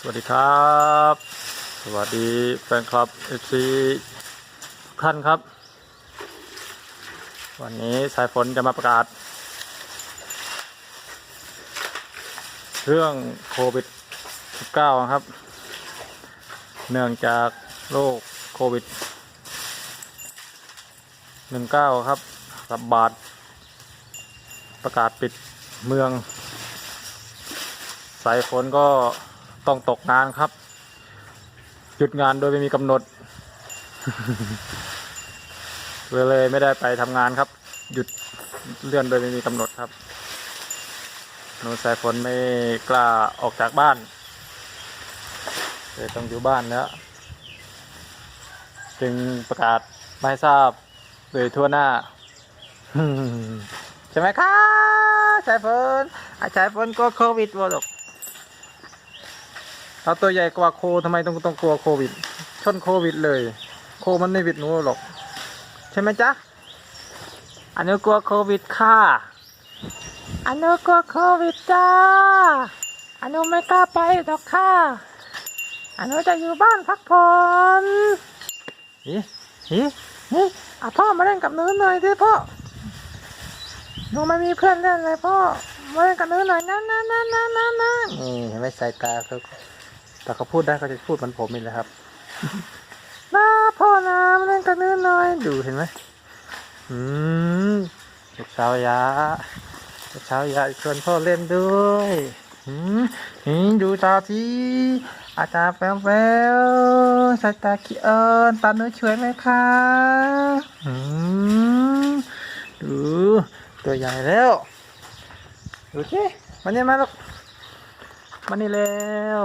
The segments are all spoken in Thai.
สวัสดีครับ สวัสดีแฟนคลับ FC ทุกท่านครับ วันนี้สายฝนจะมาประกาศ เรื่องโควิด 19 ครับ เนื่องจากโรคโควิด 19 ครับระบาดประกาศปิดเมือง สายฝนก็ ต้องตกงานครับ หยุดงานโดยไม่มีกำหนดเลยไม่ได้ไปทำงานครับ หยุดเลื่อนโดยไม่มีกำหนดครับหนูสายฝนไม่กล้าออกจากบ้านเลยต้องอยู่บ้านแล้วจึงประกาศไมาให้ทราบโดยทั่วหน้าใช่ไหมครับสายฝนอาสายฝนกลัวโควิดวะลูก เราตัวใหญ่กว่าโคทำไมต้องต้องกลัวโควิด ชนโควิดเลย โคมันไม่วิดหนูหรอก ใช่ไหมจ๊ะ อันนี้กลัวโควิดค่ะ อันนี้กลัวโควิดจ้า อันนี้ไม่กล้าไปหรอกค่ะ อันนี้จะอยู่บ้านพักผ่อนฮิฮิฮิอะพ่อมาเล่นกับหนูหน่อยดิพ่อหนูไม่มีเพื่อนเล่นเลยพ่อมาเล่นกับหนูหน่อยนะนะนะนะนะนะนี่เห็นไหมสายตาเขา แต่เขาพูดได้เขาจะพูดเหมือนผมนี่แหละครับนะพ่อนะมาเล่นกับหนูหน่อยดูเห็นไหมอืมลูกสาวยาลูกสาวยาชวนพ่อเล่นด้วยอืมดูตาทีอาตาแป๊วแป๊วสายตาขี้เอิญตาเนื้อช่วยไหมคะอืมดูตัวใหญ่แล้วดูสิมันนี่มาลูกมันนี่แล้ว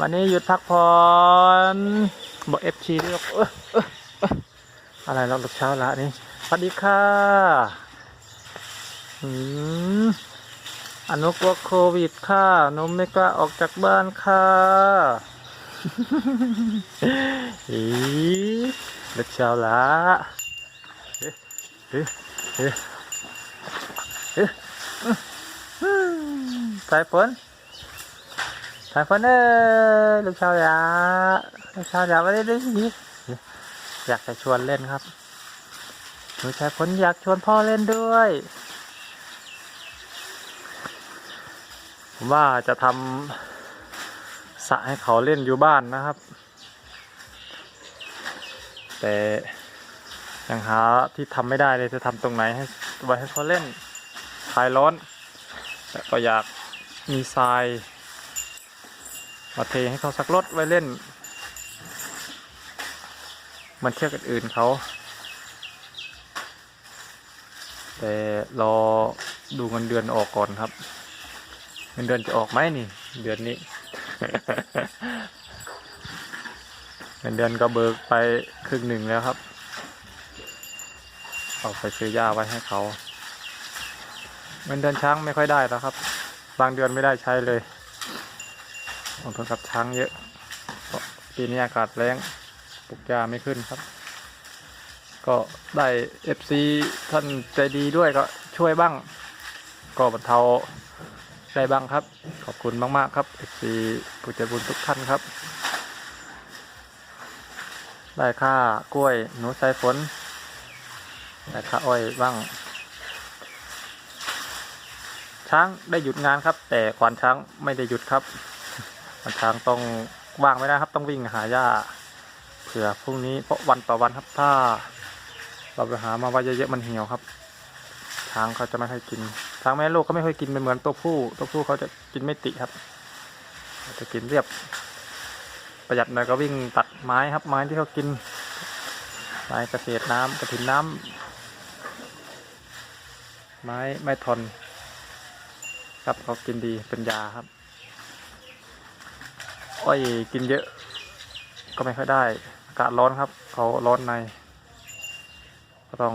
วันนี้หยุดพักผ่อนบอกเอฟชีด้วยอะไรเราลูกเช้าละนี่สวัสดีค่ะอืมอนุกลัวโควิดค่ะนมไม่กล้าออกจากบ้านค่ะอีลูกเช้าละเอ๊ะเอ๊ะเอ๊ะเอ๊ะอืมสายฝน สายฝนเอ้ยลูกชาวยาลูกชาวยาไม่ได้เล่นนี้อยากจะชวนเล่นครับลูกชายฝนอยากชวนพ่อเล่นด้วยผมว่าจะทำสระให้เขาเล่นอยู่บ้านนะครับ แต่ยังหาที่ทำไม่ได้เลยจะทำตรงไหนให้ไว้ให้เขาเล่นคลายร้อนแต่ก็อยากมีทราย มาเทให้เขาสักรถไว้เล่น มันเชือกอื่นเขา แต่รอดูเงินเดือนออกก่อนครับ เงินเดือนจะออกไหมนี่ เดือนนี้ เงินเดือนก็เบิกไปครึ่งหนึ่งแล้วครับเอาไปซื้อยาไว้ให้เขาเงินเดือนช้างไม่ค่อยได้แล้วครับ บางเดือนไม่ได้ใช้เลย ลงทุนกับช้างเยอะเพราะปีนี้อากาศแรงปลูกยาไม่ขึ้นครับ ก็ได้ FC ท่านใจดีด้วยก็ช่วยบ้าง ก็บรรเทาได้บ้างครับ ขอบคุณมากๆครับ FC ผู้ใจบุญทุกท่านครับ ได้ค่ากล้วยหนูสายฝนได้ค่าอ้อยบ้าง ช้างได้หยุดงานครับ แต่ควานช้างไม่ได้หยุดครับ มันช้างต้องว่างไม่ได้ครับ ต้องวิ่งหาหญ้าเผื่อพรุ่งนี้เพราะวันต่อวันครับถ้า เราไปหามาไว้เยอะๆมันเหี่ยวครับช้างเขาจะไม่ค่อยกินช้างแม่ลูกก็ไม่ค่อยกินเป็นเหมือนตัวผู้ตัวผู้เขาจะกินไม่ติครับจะกินเรียบ ประหยัดหน่อยก็วิ่งตัดไม้ครับ ไม้ที่เขากินไม้เกษน้ำกระถินน้ำไม้ไม้ทนครับเขากินดีเป็นยาครับ อ้อยกินเยอะ ก็ไม่ค่อยได้อากาศร้อนครับเขาร้อนใน ก็ต้อง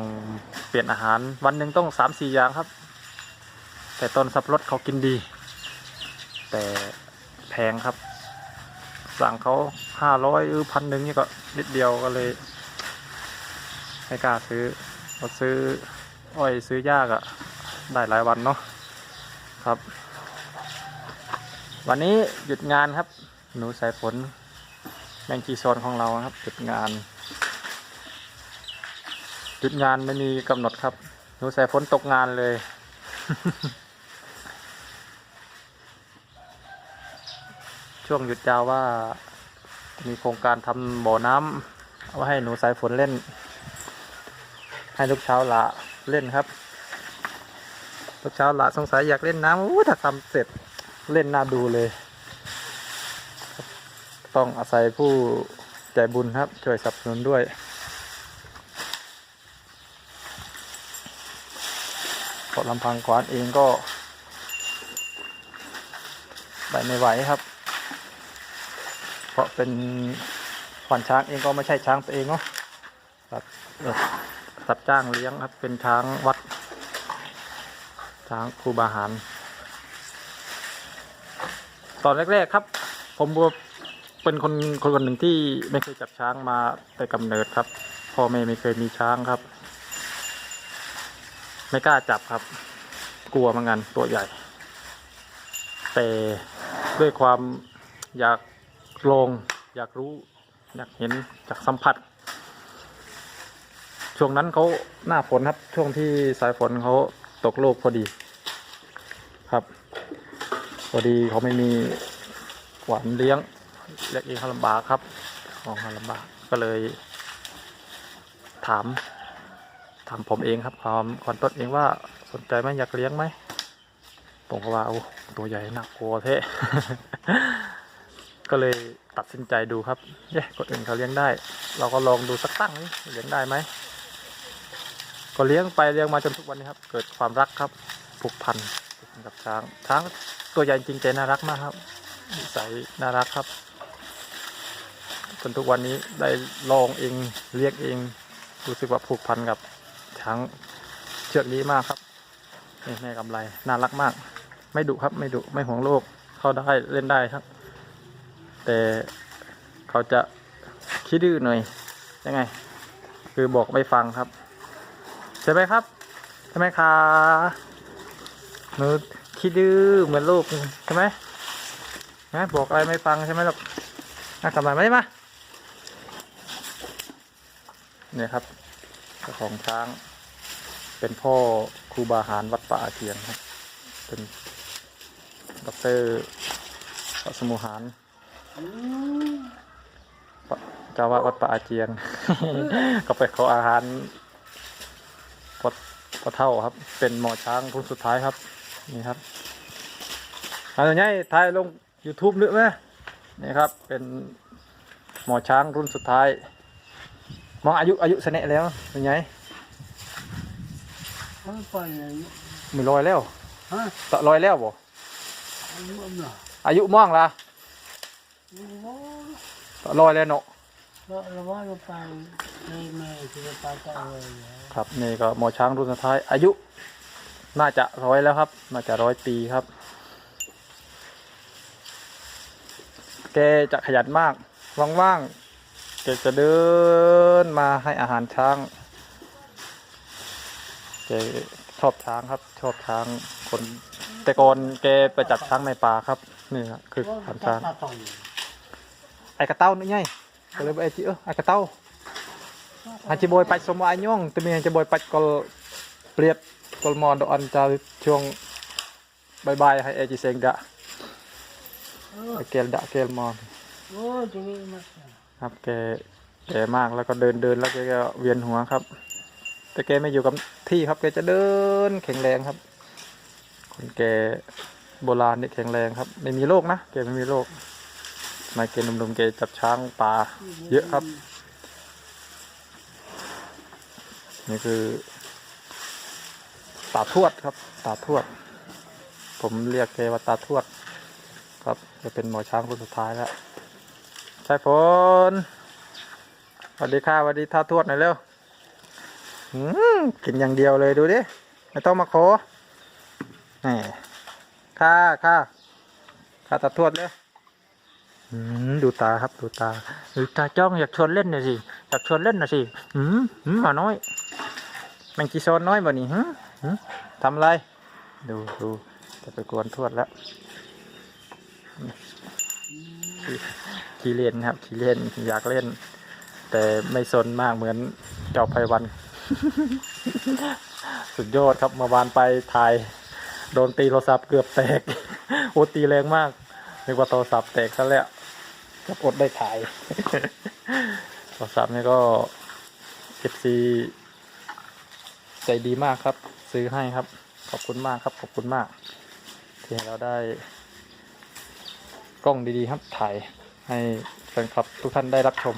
เปลี่ยนอาหารวันหนึ่งต้องสามสี่อย่างครับ แต่ต้นสับปะรดเขากินดี แต่แพงครับ สั่งเขาห้าร้อยหรือพันหนึ่งนี่ก็นิดเดียวก็เลยไม่กล้าซื้อเราซื้ออ้อยซื้อยากอะได้หลายวันเนาะครับ วันนี้หยุดงานครับ หนูสายฝนแมงจีซอนของเราครับหยุดงานหยุดงานไม่มีกำหนดครับ หนูสายฝนตกงานเลย ช่วงหยุดยาวว่า มีโครงการทำบ่อน้ำเอาไว้ให้หนูสายฝนเล่น ให้ลูกเช้าละเล่นครับลูกเช้าละสงสัยอยากเล่นน้ำถ้าทำเสร็จเล่นน่าดูเลย ต้องอาศัยผู้ใจบุญครับ ช่วยสนับสนุนด้วย เพราะลำพังควานเองก็ไปไม่ไหวครับ เพราะเป็นขวานช้างเองก็ไม่ใช่ช้างตัวเองเนาะครับเอ่อสัตว์จ้างเลี้ยงครับ เป็นช้างวัด ช้างครูบาหาร ตอนแรก ๆ ครับ ผมบัว เป็นคนคนคนหนึ่งที่ไม่เคยจับช้างมาแต่กำเนิดครับพ่อแม่ไม่เคยมีช้างครับ ไม่กล้าจับครับ กลัวมือนกันตัวใหญ่ แต่ด้วยความอยากลองอยากรู้อยากเห็นอยากสัมผัส ช่วงนั้นเขาหน้าฝนครับ ช่วงที่สายฝนเขาตกโลกพอดี ครับ พอดีเขาไม่มีหวานเลี้ยง เลี้ยงเองเขาลำบากครับของเขาลำบากก็เลย ถาม ถามผมเองครับความคอนต้นเองว่าสนใจไหมอยากเลี้ยงไหมผมก็ว่าโอ้ตัวใหญ่หนักกลัวเทก็เลยตัดสินใจดูครับเย้คนอื่นเขาเลี้ยงได้ เราก็ลองดูสักตั้งนี่เลี้ยงได้ไหมก็เลี้ยงไปเลี้ยงมาจนทุกวันนี้ครับ เกิดความรักครับผูกพันกับช้างช้างตัวใหญ่จริงใจน่ารักมากครับนิสัยน่ารักครับ จนทุกวันนี้ได้ลองเองเลี้ยงเองรู้สึกว่าผูกพันกับช้างเชือกนี้มากครับนี่แม่กำไรน่ารักมาก ไม่ดุครับไม่ดุไม่ห่วงโลกเข้าได้เล่นได้ครับ แต่เขาจะขี้ดื้อหน่อยยังไง คือบอกไม่ฟังครับใช่ไหมครับใช่ไหมคะหนูขี้ดื้อเหมือนลูกใช่ไหมนะบอกอะไรไม่ฟังใช่ไหมลูกน่ากลับมาไหมมา เนี่ยครับเจ้าของช้าง เป็นพ่อครูบาหารวัดป่าอาเทียนครับ เป็นดอกเตอร์ปสมุหารเจ้าว่าวัดป่าอาเจียงก็ไปขออาหารพอพอเท่าครับ เป็นหมอช้างรุ่นสุดท้ายครับ นี่ครับอันนี้ถ่ายลง YouTube นึกไหมนี่ครับ เป็นหมอช้างรุ่นสุดท้าย มองอายุอายุเสนะแล้วเป็นไงไม่ไปไหนมีรอยแล้วฮะตะรอยแล้วบ่อันนี้มันเหรออายุม่วงละไม่รู้ตะรอยแล้วเนาะเราเราว่าเราไปในแม่ที่จะไปก็เอาเลยแล้วครับนี่ก็หมอช้างรุ่นสุดท้าย อายุ น่าจะร้อยแล้วครับ น่าจะร้อยปีครับ แกจะขยันมากว่างๆ แกจะเดินมาให้อาหารช้างแกชอบช้างครับ ชอบช้างคน แต่ก่อนแกไปจับช้างในป่าครับนี่ครับคืออาหารช้างไอกระเต้านี่ไงก็เลยไอจีเออไอกระเต้าหาจิบอยปัดสมอไอ้ย่องแต่มีจิบอยปัดกอลเปลียดกอลมอนดอนจะช่วงบายบายให้ไอจีเซงดะเกลดะเกลมอนโอ้จะมีมา ครับแกแกมากแล้วก็เดินเดินแล้วแกก็เวียนหัวครับ แต่แกไม่อยู่กับที่ครับแกจะเดินแข็งแรงครับ คนแกโบราณนี่แข็งแรงครับ ไม่มีโรคนะแกไม่มีโรคมาเกหนุ่มๆแกจับช้างป่าเยอะครับ นี่คือตาทวดครับ ตาทวด ผมเรียกแกว่าตาทวด ครับจะเป็นหมอช้างคนสุดท้ายแล้ว ใช่ฝนสวัสดีค่ะสวัสดีท่าทวดหน่อยเร็วหืมกินอย่างเดียวเลยดูดิ ไม่ต้องมาขอแหมค่าค่าค่าตาทวดเลยอืมดูตาครับดูตาดูตาจ้องอยากชวนเล่นหน่อยสิอยากชวนเล่นหน่อยสิหืมหืมหมาน้อยแมงจีโซนน้อยบ่นี่หืมหืมทำอะไร ดูดูจะไปกวนทวดแล้ว ขี้เล่นครับขี้เล่นอยากเล่น แต่ไม่สนมากเหมือนเจ้าไพวัน สุดยอดครับเมื่อวานไปถ่ายโดนตีโทรศัพท์เกือบแตกโอ้ตีแรงมากนึกว่าโทรศัพท์แตกซะแล้วก็อดได้ถ่ายโทรศัพท์นี่ก็เอฟซีใจดีมากครับ ซื้อให้ครับ ขอบคุณมากครับ ขอบคุณมาก ที่เราได้กล้องดีๆครับถ่าย ให้แฟนคลับทุกท่านได้รับชม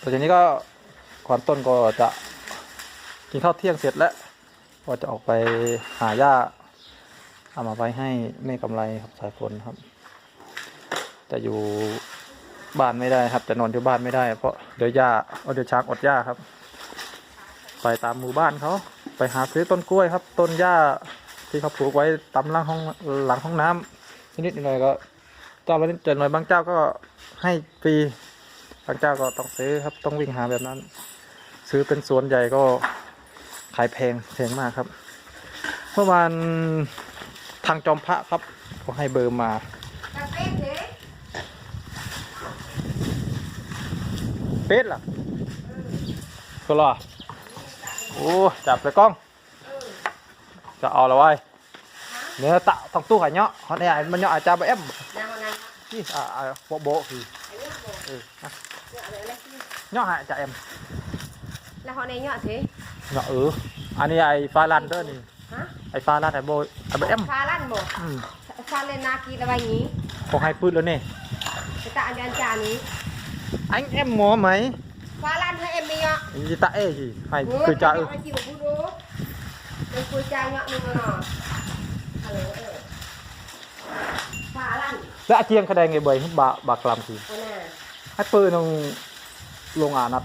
ต่อจากนี้ก็ขวานต้นก็จะกินข้าวเที่ยงเสร็จแล้ว ก็จะออกไปหาหญ้าเอามาไว้ให้แม่กำไรครับสายฝนครับ จะอยู่บ้านไม่ได้ครับ จะนอนอยู่บ้านไม่ได้ เพราะเดี๋ยวหญ้าเอาเดี๋ยวช้างอดหญ้าครับ ไปตามหมู่บ้านเขา ไปหาซื้อต้นกล้วยครับ ต้นหญ้า ที่เขาปลูกไว้ตามหลังห้องหลังห้องน้ำนิดหน่อยก็เจ้าละนิดเจนหน่อยบางเจ้าก็ให้ฟรีบางเจ้าก็ต้องซื้อครับต้องวิ่งหาแบบนั้น ซื้อเป็นสวนใหญ่ก็ขายแพงแพงมากครับเมื่อวานทางจอมพระครับเขาให้เบอร์มาเป็ดล่ะก็รอโอ้จับเลยกล้อง จะเอาละไว้ nếu tạo thằng tu hải nhỏ. Họ này mà nhỏ cha bé em. Chi à, à bộ bộ thì ừ. hại cha em? Là họ này nhỏ thế? Nhỏ ừ. À, anh ấy ai pha lan đó nè. Ai pha lan ai bôi. À, ai bé em. Pha lan bộ. Ừ. Pha lên na kia là bao nhỉ còn hai phút nữa nè. Cái tạ cho anh cha này. anh em mua mấy pha lan hay em đi ạ. Gì tạ gì? Hay cười cha ừ cười cha nhọn luôn rồi และอเจียงคดายไงเบยบาบากลามทีให้ปืนลงลงอ่านัด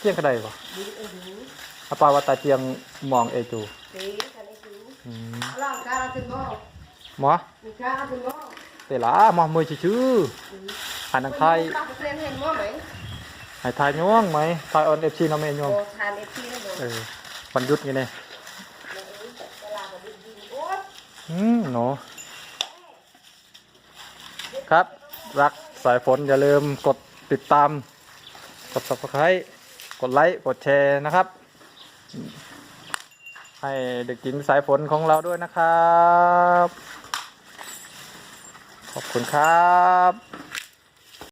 เจียงคดายปะอาปาวตาเจียงมองเอจูหมอเตล่ะมองมือชื่อหันทางไทยหายทายย่วงไหมทายออนเอฟซีน้อำเมย์ย่วงวันยุดไงเนี่ย อืมหนูครับ รักสายฝนอย่าลืมกดติดตาม กด subscribe กดไลค์ กดแชร์นะครับ ให้เด็กหญิงสายฝนของเราด้วยนะครับ ขอบคุณครับ